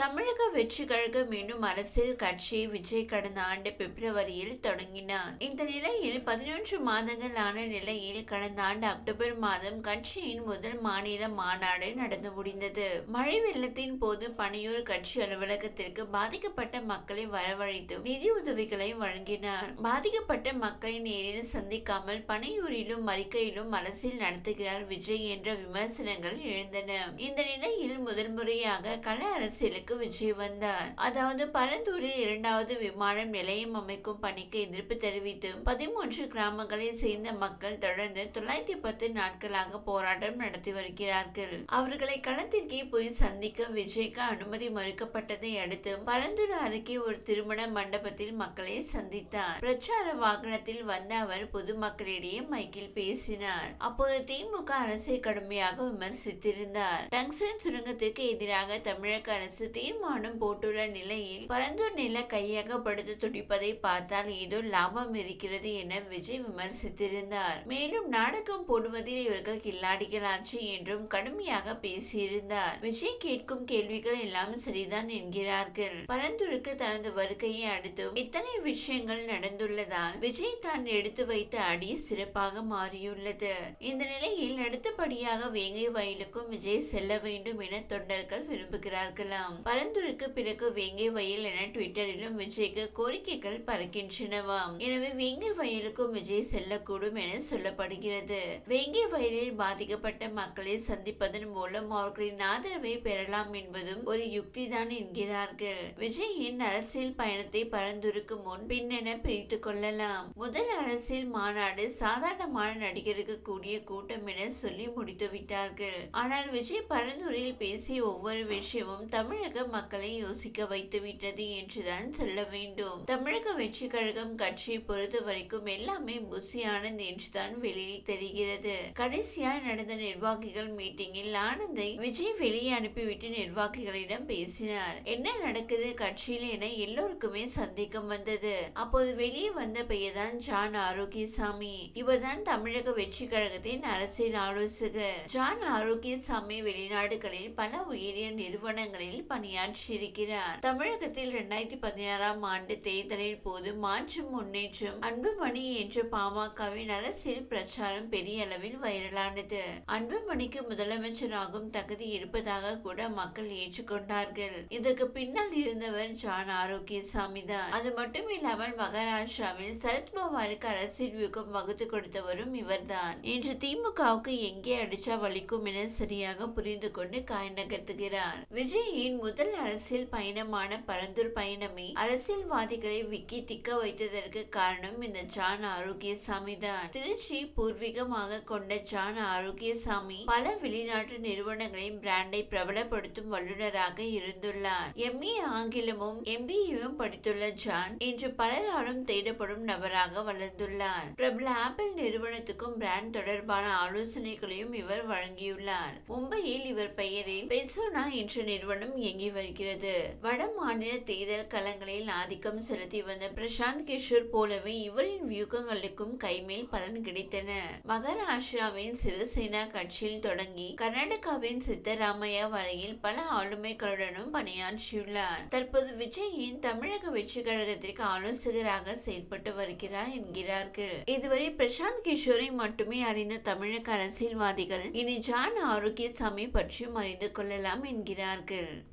தமிழக வெற்றி கழகம் மீண்டும் அரசியல் கட்சி விஜய் கடந்த ஆண்டு பிப்ரவரியில் தொடங்கினார் இந்த நிலையில் பதினொன்று மாதங்கள் ஆன நிலையில் கடந்த ஆண்டு அக்டோபர் மாதம் கட்சியின் முதல் மாநில மாநாடு நடந்து முடிந்தது. மழை வெள்ளத்தின் போது பணியூர் கட்சி அலுவலகத்திற்கு பாதிக்கப்பட்ட மக்களை வரவழைத்து நிதி உதவிகளை வழங்கினார். பாதிக்கப்பட்ட மக்களை நேரில் சந்திக்காமல் பனையூரிலும் மறிக்கையிலும் அரசியல் நடத்துகிறார் விஜய் என்ற விமர்சனங்கள் எழுந்தன. இந்த நிலையில் முதல் முறையாக கள அரசியலுக்கு விஜய் வந்தார். அதாவது பரந்தூரில் இரண்டாவது விமானம் நிலையம் அமைக்கும் பணிக்கு எதிர்ப்பு தெரிவித்து பதிமூன்று கிராமங்களை சேர்ந்த மக்கள் தொடர்ந்து தொள்ளாயிரத்தி பத்து நாட்களாக போராட்டம் நடத்தி வருகிறார்கள். அவர்களை களத்திற்கே போய் சந்திக்க விஜய்க்கு அனுமதி மறுக்கப்பட்டதை அடுத்து பரந்தூர் அருகே ஒரு திருமண மண்டபத்தில் மக்களை சந்தித்தார். பிரச்சார வாகனத்தில் வந்த அவர் பொதுமக்களிடையே மைக்கில் பேசினார். அப்போது திமுக அரசை கடுமையாக விமர்சித்திருந்தார். டங்ஸ்டன் சுரங்கத்திற்கு எதிராக தமிழக அரசு தீர்மானம் போட்டுள்ள நிலையில் பரந்தூர் நில கையகப்படுத்த துடிப்பதை பார்த்தால் ஏதோ லாபம் இருக்கிறது என விஜய் விமர்சித்திருந்தார். மேலும் நாடகம் போடுவதில் இவர்கள் கில்லாடிகளாச்சு என்றும் கடுமையாக பேசியிருந்தார். விஜய் கேட்கும் கேள்விகள் எல்லாம் சரிதான் என்கிறார்கள். பரந்தூருக்கு தனது வருகையை அடுத்தும் இத்தனை விஷயங்கள் நடந்துள்ளதால் விஜய் தான் எடுத்து வைத்த அடி சிறப்பாக மாறியுள்ளது. இந்த நிலையில் அடுத்தபடியாக வேங்கை வயலுக்கும் விஜய் செல்ல வேண்டும் என தொண்டர்கள் விரும்புகிறார்களாம். பரந்தூருக்கு பிறகு வேங்கை வயல் என ட்விட்டரிலும் விஜய்க்கு கோரிக்கைகள் பறக்கின்றனவாம் எனவே வேங்கை வயலுக்கும் விஜய் செல்லக்கூடும் என சொல்லப்படுகிறது. வேங்கை வயலில் பாதிக்கப்பட்ட மக்களை சந்திப்பதன் மூலம் அவர்களின் ஆதரவை பெறலாம் என்பதும் ஒரு யுக்திதான் என்கிறார்கள். விஜயின் அரசியல் பயணத்தை பரந்தூருக்கு முன் பின்னென பிரித்து கொள்ளலாம். முதல் அரசியல் மாநாடு சாதாரணமான நடிகருக்கு கூடிய கூட்டம் என சொல்லி முடித்து விட்டார்கள் ஆனால் விஜய் பரந்தூரில் பேசிய ஒவ்வொரு விஷயமும் தமிழக மக்களை யோசிக்க வைத்துவிட்டது என்றுதான் சொல்ல வேண்டும். தமிழக வெற்றி கழகம் கட்சியை பொறுத்த வரைக்கும் எல்லாமே புசியானந்த் என்றுதான் வெளியில் தெரிகிறது. கடைசியா நடந்த நிர்வாகிகள் மீட்டிங்கில் ஆனந்தை விஜய் வெளியே அனுப்பிவிட்டு நிர்வாகிகளிடம் பேசினார். என்ன நடக்குது கட்சியில் என எல்லோருக்குமே சந்தேகம் வந்தது. அப்போது வெளியே வந்த பெயர் தான் ஜான் ஆரோக்கியசாமி. இவர்தான் தமிழக வெற்றி கழகத்தின் அரசியல் ஆலோசகர். ஜான் ஆரோக்கியசாமி வெளிநாடுகளில் பல உயரிய நிறுவனங்களில் பணி பணியாற்றியிருக்கிறார் தமிழகத்தில் இரண்டாயிரத்தி பதினாறாம் ஆண்டு தேர்தலின் போது மாற்றம் முன்னேற்றம் அன்புமணி என்ற பாமகவின் அரசியல் பிரச்சாரம் பெரிய அளவில் வைரலானது. அன்புமணிக்கு முதலமைச்சராகும் தகுதி இருப்பதாக கூட மக்கள் ஏற்றுக்கொண்டார்கள். இதற்கு பின்னால் இருந்தவர் ஜான் ஆரோக்கியசாமி தான். அது மட்டும் இல்லாமல் மகாராஷ்டிராவில் சரத்பவாருக்கு அரசியல் வியூகம் வகுத்து கொடுத்தவரும் இவர்தான் இன்று திமுகவுக்கு எங்கே அடிச்சா வலிக்கும் என சரியாக புரிந்து கொண்டு காய் நகர்த்துகிறார் விஜயின் முதல் அரசியல் பயணமான பரந்தூர் பயணமே அரசியல்வாதிகளை விக்கி திக்க வைத்ததற்கு காரணம் இந்த ஜான் ஆரோக்கியசாமி தான். திருச்சி பூர்வீகமாக கொண்ட ஜான் ஆரோக்கியசாமி பல வெளிநாட்டு நிறுவனங்களின் பிராண்டை பிரபலப்படுத்தும் வல்லுநராக இருந்துள்ளார். எம்ஏ ஆங்கிலமும் எம்பிஏவும் படித்துள்ள ஜான் இன்று பலராலும் தேடப்படும் நபராக வளர்ந்துள்ளார். பிரபல ஆப்பிள் நிறுவனத்துக்கும் பிராண்ட் தொடர்பான ஆலோசனைகளையும் இவர் வழங்கியுள்ளார். மும்பையில் இவர் பெயரில் பெர்சோனா என்ற நிறுவனம் இயங்கி வருகிறது. வட மாநில தேர்தல் களங்களில் ஆதிக்கம் செலுத்தி வந்த பிரசாந்த் கிஷோர் போலவே இவரின் வியூகங்களுக்கும் கைமேல் பலன் கிடைத்தன. மகாராஷ்டிராவின் சிவசேனா கட்சியில் தொடங்கி கர்நாடகாவின் சித்தராமையா வரையில் பல ஆளுமைகளுடனும் பணியாற்றியுள்ளார். தற்போது விஜயின் தமிழக வெற்றி கழகத்திற்கு ஆலோசகராக செயல்பட்டு வருகிறார் என்கிறார்கள். இதுவரை பிரசாந்த் கிஷோரை மட்டுமே அறிந்த தமிழக அரசியல்வாதிகள் இனி ஜான் ஆரோக்கியசாமி பற்றியும் அறிந்து கொள்ளலாம் என்கிறார்கள்.